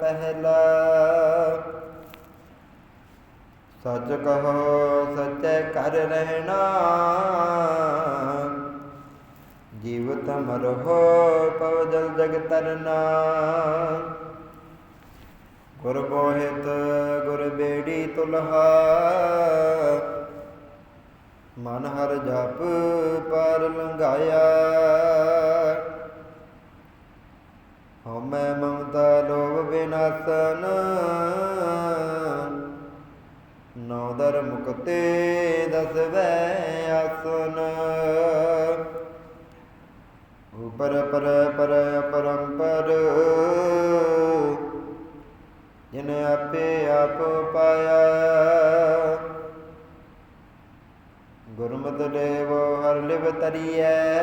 ਪਹਿਲਾ। ਸੱਚ ਕਹੋ, ਸੱਚੇ ਕਰ ਰਹਿਣਾ। ਜੀਵਤ ਮਰਹੋ ਪਵ ਜਲ ਜਗ ਤਰਨਾ। ਗੁਰ ਬੋਹਿਤ ਗੁਰ ਬੇੜੀ ਤੁਲਹਾ। ਮਨ ਹਰ ਜਪ, ਪਰ ਲੰਘਾਇਆ। ਹਉਮੈ ਮਮਤਾ ਲੋਭ ਵਿਨਾਸਨ ਨੌ ਦਰ ਮੁਕਤੇ ਦਸਵੈ ਆਸਨ। ਉਪਰ ਪਰ ਪਰ ਪਰੰਪਰ। ਜਿਨ ਆਪੇ ਆਪ ਪਾਇਆ। ਗੁਰਮਤਿ ਦੇਵ ਹਰ ਲਿਵ ਤਰੀਐ।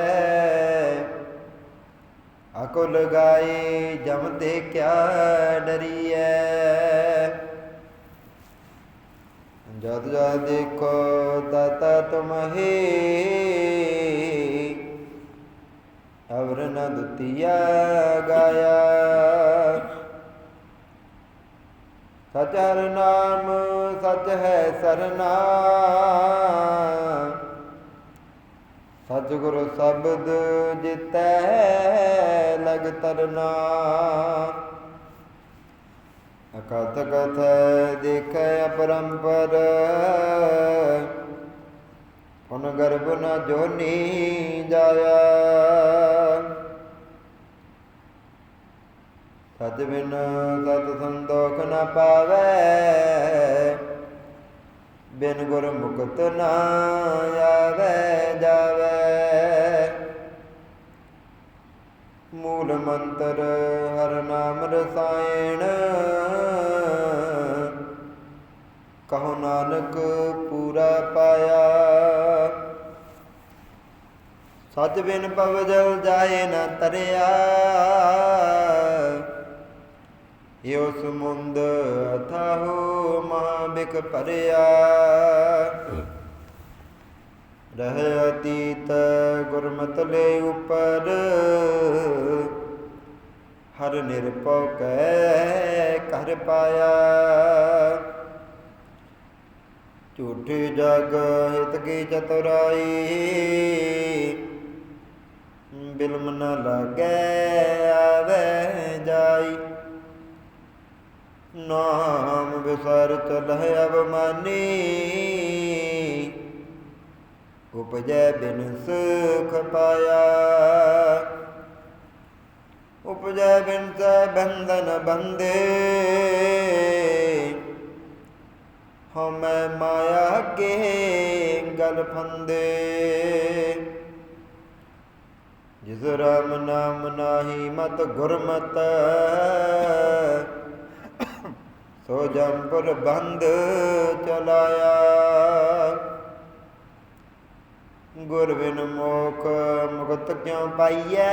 ਅਕੁਲ ਗਾਏ ਜਮ ਤੇ ਕਿਆ ਡਰੀਐ। ਜਦ ਜਦ ਦੇਖੋ ਤਤ ਤੁਮਹੀ, ਅਵਰ ਨ ਦੁਤੀਆ ਗਾਇਆ। ਸਚ ਹਰ ਨਾਮ ਸਚ ਹੈ ਸਰਨਾ। ਸਚ ਗੁਰ ਸ਼ਬਦ ਜਿਤੈ ਲਗ ਤਰਨਾ। ਅਕਥ ਕਥ ਦੇਖੈ ਅਪਰੰਪਰ। ਪੁਨ ਗਰਭ ਨ ਜੋਨੀ ਜਾਇਆ। ਸਚ ਬਿਨ ਸਤ ਸੰਦੋਖ ਨ ਪਾਵੈ। ਬਿਨ ਗੁਰ ਮੁਕਤ ਨ ਆਵੈ, ਜਾਵੈ। ਮੂਲ ਮੰਤਰ ਹਰ ਨਾਮ ਰਸਾਇਣ। ਕਹੋ ਨਾਨਕ ਪੂਰਾ ਪਾਇਆ। ਸਚ ਬਿਨ ਪਵ ਜਲ ਜਾਏ ਨਾ ਤਰਿਆ। ਏਉ ਸਮੁੰਦ ਅਥਾਹੋ ਮਹਾ ਬਿਕ ਭਰਿਆ। ਰਹਿ ਅਤੀਤ ਗੁਰਮਤਿ ਉਪਰ। ਹਰ ਨਿਰਭਉ ਕੈ ਕਰ ਪਾਇਆ। ਝੂਠੀ ਜਗ ਹਿਤ ਕੀ ਚਤੁਰਾਈ, ਬਿਲਮ ਨ ਲਾਗੈ ਆਵੈ ਜਾਈ। ਨਾਮ ਵਿਸਰ ਚਲਹਿ ਅਬਮਾਨੀ ਉਪਜੈ ਬਿਨ ਸੁਖ ਪਾਇਆ। ਉਪਜੈ ਬਿਨ ਸ ਬੰਧਨ ਬੰਦੇ। ਹਮੈ ਮਾਇਆ ਕੇ ਗਲ ਫੰਦੇ। ਜਿਸ ਰਾਮ ਨਾਮ ਨਾਹੀ ਮਤ ਗੁਰਮਤ, ਸੋ ਜੰਪੁਰ ਬੰਦ ਚਲਾਇਆ। ਗੁਰ ਬਿਨ ਮੋਖ ਮੁਕਤ ਕਿਉ ਪਾਈਐ?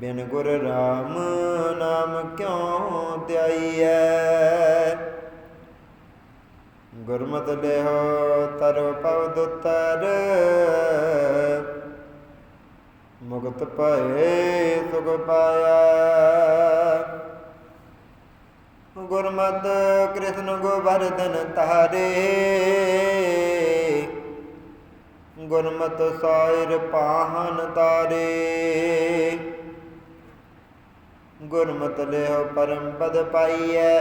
ਬਿਨ ਗੁਰ ਰਾਮ ਨਾਮ ਕਿਉ ਧਿਆਈਐ? ਗੁਰਮਤ ਦੇਹੋ ਤਰ ਪਵ ਦੁਤਰ, ਮੁਕਤ ਪਾਏ ਸੁਖ ਪਾਇਆ। ਗੁਰਮਤ ਕ੍ਰਿਸ਼ਨ ਗੋਵਰਧਨ ਤਾਰੇ ਗੁਰਮਤ ਸਾਇਰ ਪਾਹਨ ਤਾਰੇ। ਗੁਰਮਤ ਲਿਓ ਪਰਮ ਪਦ ਪਾਈਐ।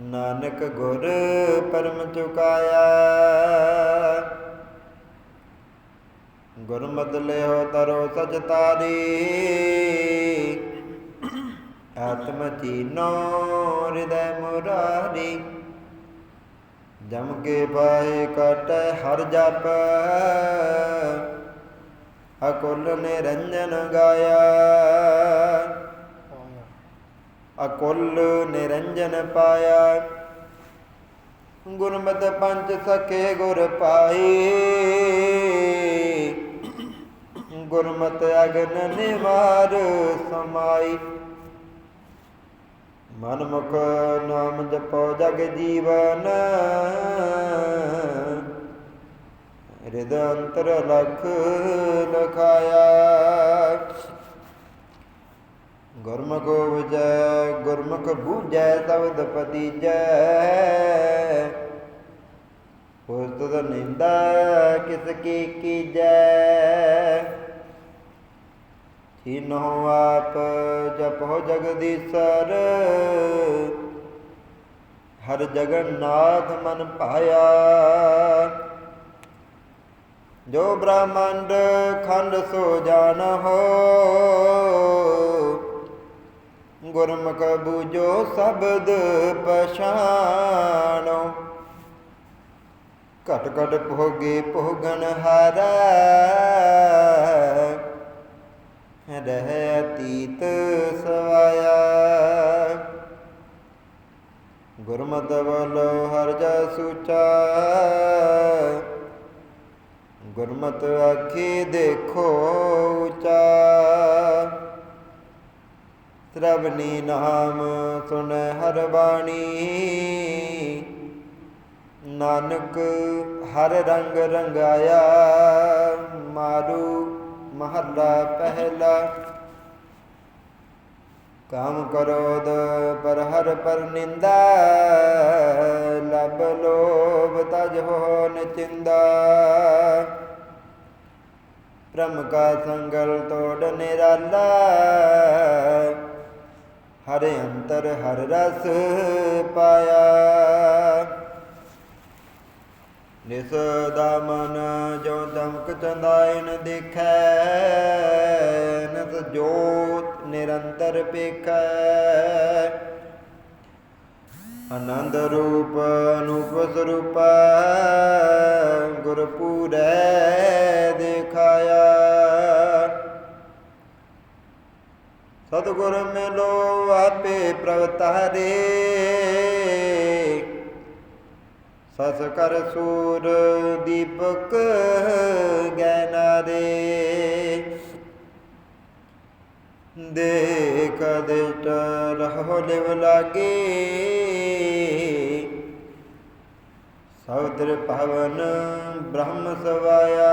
ਨਾਨਕ ਗੁਰ ਪਰਮ ਚੁਕਾਇਆ। ਗੁਰਮਤਿ ਲਿਓ ਤਰੋ ਸਚ ਤਾਰੀ। ਆਤਮ ਚੀਨੋ ਹਿਰਦੈ ਮੁਰਾਰੀ। ਜਮ ਕੇ ਬਾਹੇ ਕਟੈ ਹਰ ਜਪ। ਅਕੁਲ ਨਿਰੰਜਨ ਗਾਇਆ। ਅਕੁਲ ਨਿਰੰਜਨ ਪਾਇਆ। ਗੁਰਮਤਿ ਪੰਜ ਸਕੇ ਗੁਰ ਪਾਈ। ਗੁਰਮਤਿ ਅਗਨ ਨਿਵਾਰ ਸਮਾਈ। ਮਨ ਨਾਮ ਜਪੋ ਜਗ ਜੀਵਨ। ਹਿਰਦ ਅੰਤਰ ਲਖ ਲਖਾਇਆ ਗੁਰਮੁਖ ਵਿਜੈ ਗੁਰਮੁਖ ਬੂਝੈ ਤਵਦ ਪਤੀਜੈ ਹੋਸਤ ਨਿੰਦਾ ਕਿਸ ਕੀ ਕੀਜੈ ਥਿਨਹੁ ਆਪ ਜਪਹੁ ਜਗਦੀਸ਼ਰ ਹਰ ਜਗਨਨਾਥ ਮਨ ਪਾਇਆ ਜੋ ਬ੍ਰਹਮੰਡ ਖੰਡ ਸੋ ਜਾਣ ਹੋ ਗੁਰਮੁਖ ਬੂਝੋ ਸ਼ਬਦ ਪਛਾਣੋ। ਘਟ ਘਟ ਭੋਗੇ ਭੋਗਨ ਹਾਰਾ, ਰਹਿ ਅਤੀਤ ਸਵਾਇਆ। ਗੁਰਮਤਿ ਵੱਲੋ ਹਰ ਜਾ ਸੂਚਾ ਗੁਰਮਤ ਆਖੀ ਦੇਖੋ ਉਚਾ ਸਰਬਨੀ ਨਾਮ ਸੁਨ ਹਰ ਬਾਣੀ। ਨਾਨਕ ਹਰ ਰੰਗ ਰੰਗਾਇਆ। ਮਾਰੂ ਮਹੱਲਾ ਪਹਿਲਾ। ਕਾਮ ਕਰੋਦ ਪਰ ਹਰ ਪਰ ਨਿੰਦਾ। ਲਬ ਲੋਭ ਤਜ ਹੋ ਨਚਿੰਦਾ ਭ੍ਰਮ ਕਾ ਸੰਗਲ ਤੋੜ ਨਿਰਾਲਾ। ਹਰੇ ਅੰਤਰ ਹਰ ਰਸ ਪਾਇਆ। ਨਿਸ ਦਾ ਮਨ ਜੋ ਦਮਕ ਚੰਦਾਇਨ ਦੇਖੈ ਨਤ ਜੋਤ ਨਿਰੰਤਰ ਪੇਖੈ। ਆਨੰਦ ਰੂਪ ਅਨੂਪ ਸਰੂਪ ਗੁਰ ਦੇਖਾਇਆ। ਸਤਿਗੁਰ ਮਿਲੋ ਆਪੇ ਪ੍ਰਵਤਾਰੇ ਸਸ ਕਰ ਸੂਰ ਦੀਪਕ ਗੈਨਾ ਦੇ। ਦੇਖ ਦਿਟ ਰਹੋ ਲਿਵ ਲਾਗੇ। ਸੌਦਰ ਭਵਨ ਬ੍ਰਹਮ ਸਵਾਇਆ।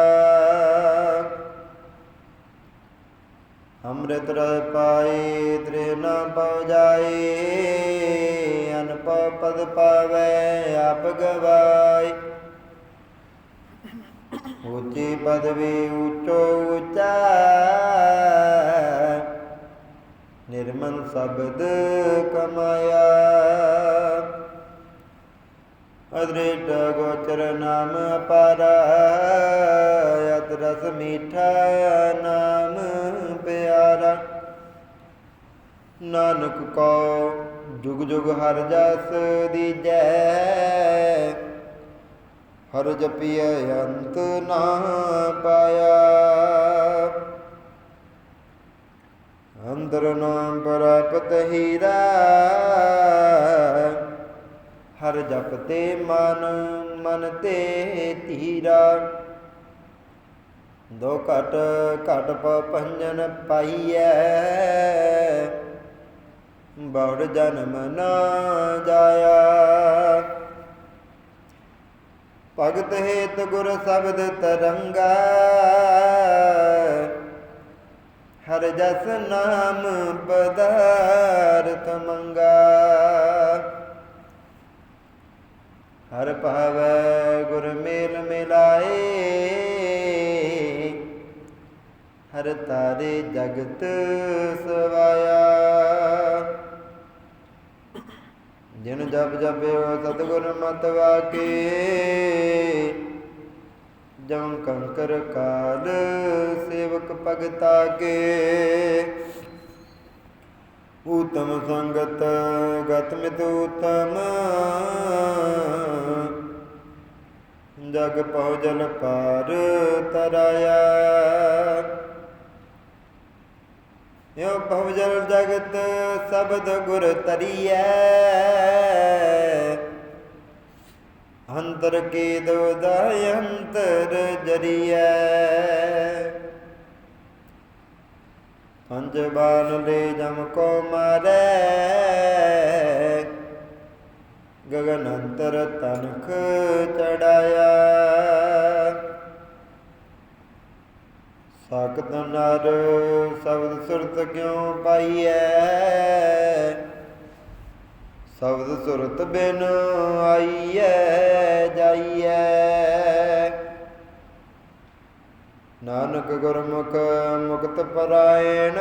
ਅੰਮ੍ਰਿਤ ਰਸ ਪਾਏ, ਤ੍ਰੇ ਨਾ ਪਉ ਜਾਏ। ਅਨਪ ਪਦ ਪਾਵੇ, ਆਪ ਗਵਾਏ। ਉੱਚੀ ਪਦਵੀ ਉੱਚੋ ਉੱਚਾ। ਨਿਰਮਲ ਸ਼ਬਦ ਕਮਾਇਆ। ਅਦ੍ਰਿਟ ਗੋਚਰ ਨਾਮ ਅਪਾਰਾ ਅਤ ਰਸ ਮੀਠਾ ਨਾਮ ਪਿਆਰਾ। ਨਾਨਕ ਕੋ ਜੁਗ ਜੁਗ ਹਰ ਜਸ ਦੀਜੈ, ਹਰ ਜਪੀਐ ਅੰਤ ਨਾ ਪਾਇਆ। ਅੰਦਰ ਨਾਮ ਪ੍ਰਾਪਤ ਹੀਰਾ ਹਰ ਜਪਤੇ ਮਨ ਮਨ ਤੇ ਧੀਰਾ। ਦੋ ਘਟ ਘਟ ਪ ਪੰਜਨ ਪਾਈਐ। ਬੜ ਜਨਮ ਨਾ ਜਾਇਆ। ਭਗਤ ਹੇਤ ਗੁਰ ਸ਼ਬਦ ਤਰੰਗਾ। ਹਰ ਜਸ ਨਾਮ ਪਦਾਰਥ ਮੰਗਾ। ਹਰ ਭਾਵੈ ਗੁਰ ਮੇਲ ਮਿਲਾਏ। ਹਰ ਤਾਰੇ ਜਗਤ ਸਵਾਇਆ। ਜਿਨ ਜਪ ਜਪਿਓ ਸਤਿਗੁਰ ਮਤ ਵਾਕੇ ਜਮ ਕੰਕਰ ਕਾਲ ਸੇਵਕ ਭਗਤਾ ਕੇ ਉਤਮ ਸੰਗਤ ਗਤ ਮਿਤ ਉਤਮ ਜਗ ਪਉ ਜਲ ਪਾਰ ਤਰਾਇਆ। ਯੋ ਭਵ ਜਲ ਜਗਤ ਸਬਦ ਗੁਰ ਤਰੀਐ ਅੰਤਰ ਕੀ ਦੋਦਾ ਅੰਤਰ ਜਰੀਐ। ਪੰਜ ਬਾਣ ਲੈ ਜਮ ਕੋ ਮਾਰੇ। ਗਗਨ ਅੰਤਰ ਤਨਖ ਚੜਾਇਆ। ਸਾਖਤ ਨਰ ਸ਼ਬਦ ਸੁਰਤ ਕਿਉ ਪਾਈਐ? ਸ਼ਬਦ ਸੁਰਤ ਬਿਨ ਆਈਐ, ਜਾਈਐ। ਨਾਨਕ ਗੁਰਮੁਖ ਮੁਕਤ ਪਰਾਇਣ,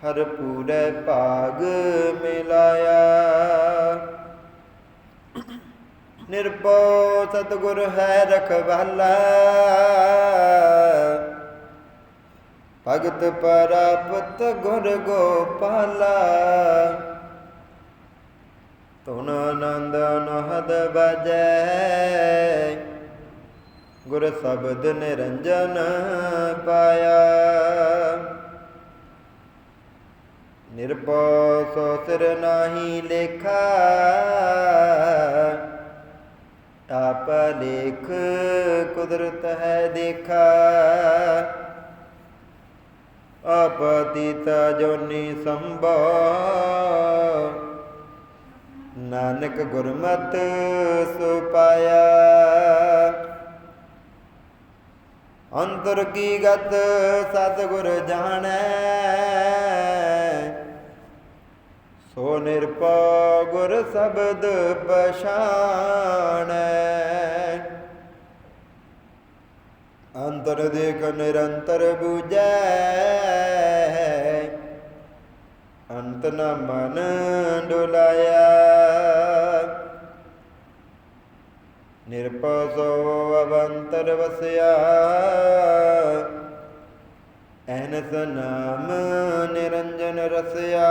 ਹਰ ਪੂਰੇ ਭਾਗ ਮਿਲਾਇਆ। ਨਿਰਭਉ ਸਤਿਗੁਰ ਹੈ ਰਖਵਾਲਾ। ਭਗਤ ਪਰਾਪਤ ਗੁਰ ਗੋਪਾਲਾ। ਤੁਨ ਆਨੰਦ ਅਨਹਦ ਬਜੈ ਗੁਰ ਸ਼ਬਦ ਨਿਰੰਜਨ ਪਾਇਆ। ਨਿਰਭਉ ਸੋ ਸਿਰ ਨਾਹੀ ਲੇਖਾ। ਆਪ ਲੇਖ ਕੁਦਰਤ ਹੈ ਦੇਖਾ। ਆਪਤੀਤ ਜੋਨੀ ਸੰਭੋ ਨਾਨਕ ਗੁਰਮਤ ਸੁਪਾਇਆ। ਅੰਤਰ ਕੀ ਗਤ ਸਤਿਗੁਰ ਜਾਣੈ। ਸੋ ਨਿਰਭਉ ਗੁਰ ਸ਼ਬਦ ਪਛਾਣੈ। ਅੰਤਰ ਦੇਖ ਨਿਰੰਤਰ ਬੂਝੈ। ਅੰਤ ਨ ਮਨ ਡੁਲਾਇਆ। ਨਿਰਭਉ ਸੋ ਅਵੰਤਰ ਵਸਿਆ। ਐਨਸ ਨਾਮ ਨਿਰੰਜਨ ਰਸਿਆ।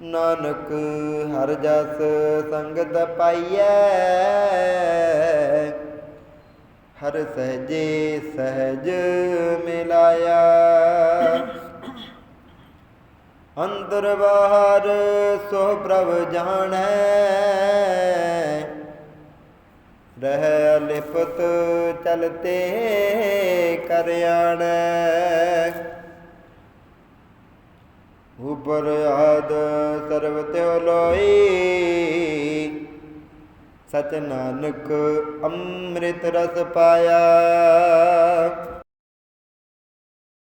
ਨਾਨਕ ਹਰ ਜਸ ਸੰਗਤ ਪਾਈਐ। ਹਰ ਸਹਜੇ ਸਹਜ ਮਿਲਾਇਆ। ਅੰਦਰ ਬਾਹਰ ਸੋ ਪ੍ਰਭ ਜਾਣੈ। ਰਹਿ ਲਿਪਤ ਚਲਤੇ ਕਰਿਆਣ। ਉਪਰ ਆਦ ਸਰਬ ਤਿਉ ਲੋਈ। ਸਚ ਨਾਨਕ ਅੰਮ੍ਰਿਤ ਰਸ ਪਾਇਆ।